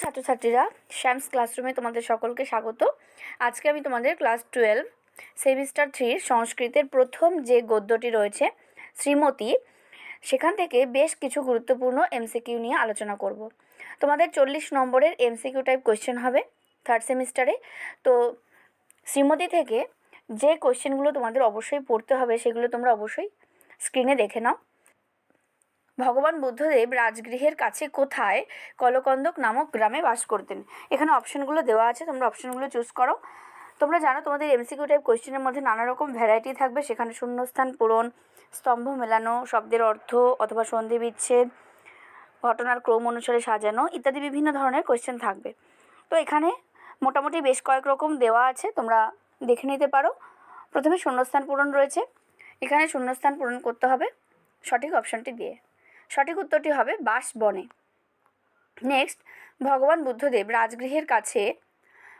ছাত্রছাত্রীরা, শ্যামস ক্লাসরুমে তোমাদের সকলকে স্বাগত। আজকে আমি তোমাদের ক্লাস টুয়েলভ, সেমিস্টার থ্রির সংস্কৃতের প্রথম যে গদ্যটি রয়েছে, শ্রীমতী, সেখান থেকে বেশ কিছু গুরুত্বপূর্ণ এমসিকিউ নিয়ে আলোচনা করব। তোমাদের চল্লিশ নম্বরের এমসিকিউ টাইপ কোয়েশ্চেন হবে থার্ড সেমিস্টারে তো শ্রীমতী থেকে যে কোয়েশ্চেনগুলো তোমাদের অবশ্যই পড়তে হবে, সেগুলো তোমরা অবশ্যই স্ক্রিনে দেখে নাও। ভগবান বুদ্ধদেব রাজগৃহের কাছে কোথায় কলকন্দক নামক গ্রামে বাস করতেন। এখানে অপশনগুলো দেওয়া আছে, তোমরা অপশনগুলো চুজ করো। তোমরা জানো তোমাদের এমসিকিউ টাইপ কোয়েশ্চেনের মধ্যে নানা রকম ভ্যারাইটি থাকবে। সেখানে শূন্যস্থান, পূরণ, স্তম্ভ মেলানো, শব্দের অর্থ অথবা সন্ধি বিচ্ছেদ, ঘটনার ক্রম অনুসারে সাজানো ইত্যাদি বিভিন্ন ধরনের কোয়েশ্চেন থাকবে। তো এখানে মোটামুটি বেশ কয়েক রকম দেওয়া আছে, তোমরা দেখে নিতে পারো। প্রথমে শূন্যস্থান, পূরণ রয়েছে। এখানে শূন্যস্থান, পূরণ করতে হবে। সঠিক অপশনটি দিয়ে। সঠিক উত্তরটি হবে বাস বনে নেক্সট ভগবান বুদ্ধদেব রাজগৃহের কাছে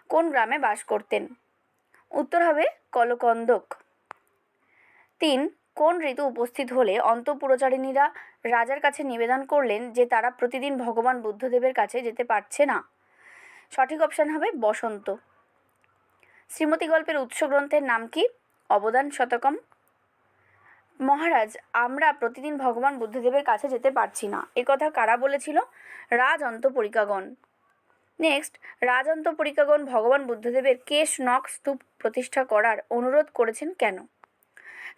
কোন গ্রামে বাস করতেন? উত্তর হবে কলকন্দক। তিন, কোন ঋতু উপস্থিত হলে অন্তঃপুরচারিণীরা রাজার কাছে নিবেদন করলেন যে তারা প্রতিদিন ভগবান বুদ্ধদেবের কাছে যেতে পারছে না? সঠিক অপশান হবে বসন্ত। শ্রীমতী গল্পের উৎস গ্রন্থের নাম কি? অবদান শতকম। মহারাজ, আমরা প্রতিদিন ভগবান বুদ্ধদেবের কাছে যেতে পারছি না। একথা কারা বলেছিল? রাজ অন্তপরিকাগণ নেক্সট রাজ অন্তপরিকাগণ ভগবান বুদ্ধদেবের কেশ নক স্তূপ প্রতিষ্ঠা করার অনুরোধ করেছেন কেন?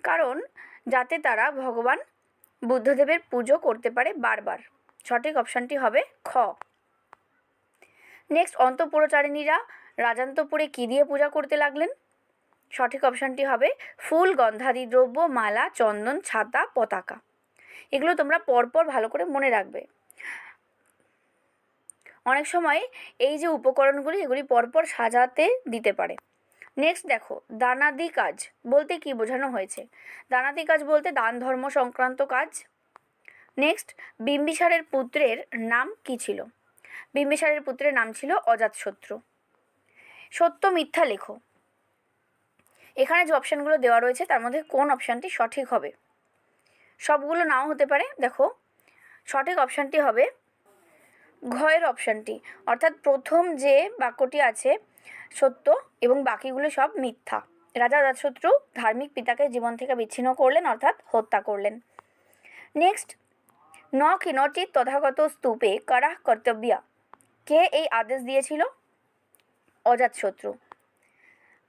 কারণ, যাতে তারা ভগবান বুদ্ধদেবের পুজো করতে পারে বারবার। সঠিক অপশানটি হবে খ। নেক্সট অন্তপুরচারিণীরা রাজান্তপুরে কী দিয়ে পূজা করতে লাগলেন? সঠিক অপশানটি হবে ফুল, গন্ধাদি দ্রব্য, মালা, চন্দন, ছাতা, পতাকা। এগুলো তোমরা পরপর ভালো করে মনে রাখবে। অনেক সময় এই যে উপকরণগুলি, এগুলি পরপর সাজাতে দিতে পারে। নেক্সট দেখো, দানাদি কাজ বলতে কি বোঝানো হয়েছে? দানাদি কাজ বলতে দান ধর্ম সংক্রান্ত কাজ। নেক্সট বিম্বিসারের পুত্রের নাম কি ছিল? বিম্বিসারের পুত্রের নাম ছিল অজাতশত্রু। সত্য মিথ্যা লেখো। এখানে যে অপশানগুলো দেওয়া রয়েছে, তার মধ্যে কোন অপশানটি সঠিক হবে? সবগুলো নাও হতে পারে, দেখো। সঠিক অপশানটি হবে ঘয়ের অপশানটি। অর্থাৎ প্রথম যে বাক্যটি আছে, সত্য এবং বাকিগুলো সব মিথ্যা। রাজা রাজশত্রু ধার্মিক পিতাকে জীবন থেকে বিচ্ছিন্ন করলেন, অর্থাৎ হত্যা করলেন। নেক্সট ন কিনচিত তথাগত স্তূপে কারাহ কর্তব্যা। কে এই আদেশ দিয়েছিল? অজাতশত্রু।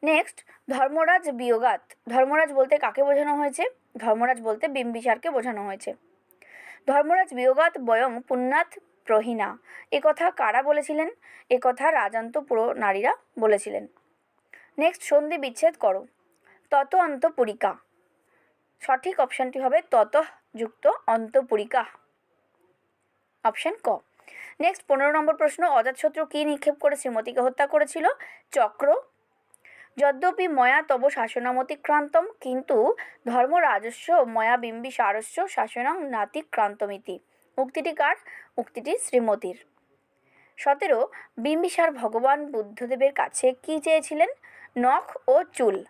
নেক্সট ধর্মরাজ বিয়োগাত। ধর্মরাজ বলতে কাকে বোঝানো হয়েছে? ধর্মরাজ বলতে বিম্বিসারকে বোঝানো হয়েছে। ধর্মরাজ বিয়োগাত বয়ং পুণ্যাত প্রহীনা। একথা কারা বলেছিলেন? একথা রাজান্ত পুরো নারীরা বলেছিলেন। নেক্সট সন্ধি বিচ্ছেদ করো। তত অন্তপুরিকা। সঠিক অপশানটি হবে তত যুক্ত অন্তপুরিকা। অপশান ক। নেক্সট পনেরো নম্বর প্রশ্ন, অজাতশত্রু কী নিক্ষেপ করে শ্রীমতীকে হত্যা করেছিল? চক্র যদ্যপি ময়া তব শাসনামতিক্রান্তম, কিন্তু ধর্ম ধর্মরাজস্ব ময়া বিম্বি সারস্য শাসনং নাতিক্রান্তমিতি। উক্তিটি কার? উক্তিটি শ্রীমতীর। সতেরো, বিম্বিসার ভগবান বুদ্ধদেবের কাছে কি চেয়েছিলেন? নখ ও চুল।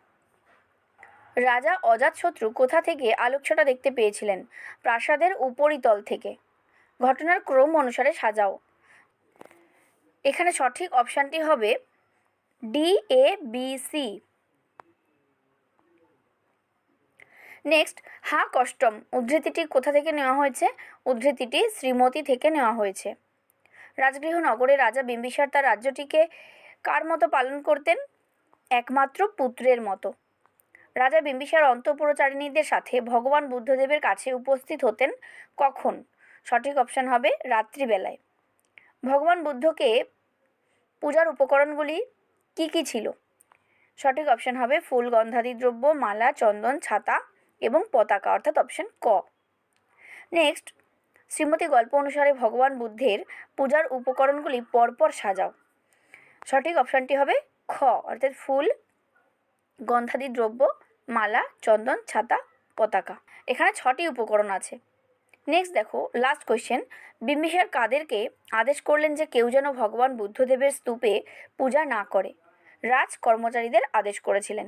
রাজা অজাতশত্রু কোথা থেকে আলোকছটা দেখতে পেয়েছিলেন? প্রাসাদের উপরিতল থেকে। ঘটনার ক্রম অনুসারে সাজাও। এখানে সঠিক অপশানটি হবে D A B C next হা কষ্টম। উদ্ধৃতিটি কোথা থেকে নেওয়া হয়েছে? উদ্ধৃতিটি শ্রীমতী থেকে নেওয়া হয়েছে। রাজগৃহ নগরে রাজা বিম্বিসার তার রাজ্যটিকে কার মতো পালন করতেন? একমাত্র পুত্রের মতো। রাজা বিম্বিসার অন্তঃপুরচারিণীদের সাথে ভগবান বুদ্ধদেবের কাছে উপস্থিত হতেন কখন? সঠিক অপশান হবে রাত্রিবেলায়। ভগবান বুদ্ধকে পূজার উপকরণগুলি কি কি ছিল? সঠিক অপশন হবে ফুল গন্ধাদি দ্রব্য, মালা, চন্দন, ছাতা এবং পতাকা, অর্থাৎ অপশন ক। নেক্সট শ্রীমতী গল্প অনুসারে ভগবান বুদ্ধের পূজার উপকরণগুলি পরপর সাজাও। সঠিক অপশানটি হবে খ, অর্থাৎ ফুল, গন্ধাদি দ্রব্য, মালা, চন্দন, ছাতা, পতাকা। এখানে ছটি উপকরণ আছে। নেক্সট দেখো লাস্ট কোয়েশ্চেন বিম্বিসার কাদেরকে আদেশ করলেন যে কেউ যেন ভগবান বুদ্ধদেবের স্তূপে পূজা না করে। রাজ কর্মচারীদের আদেশ করেছিলেন।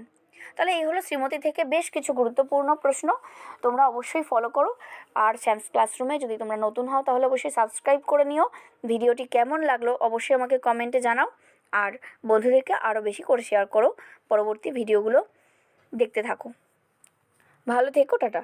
তাহলে এই হলো শ্রীমতী থেকে বেশ কিছু গুরুত্বপূর্ণ প্রশ্ন। তোমরা অবশ্যই ফলো করো। আর স্যামস ক্লাসরুমে যদি তোমরা নতুন হও, তাহলে অবশ্যই সাবস্ক্রাইব করে নিও। ভিডিওটি কেমন লাগল অবশ্যই আমাকে কমেন্টে জানাও। আর বন্ধুদেরকে আরও বেশি করে শেয়ার করো। পরবর্তী ভিডিওগুলো দেখতে থাকো। ভালো থেকো, টাটা।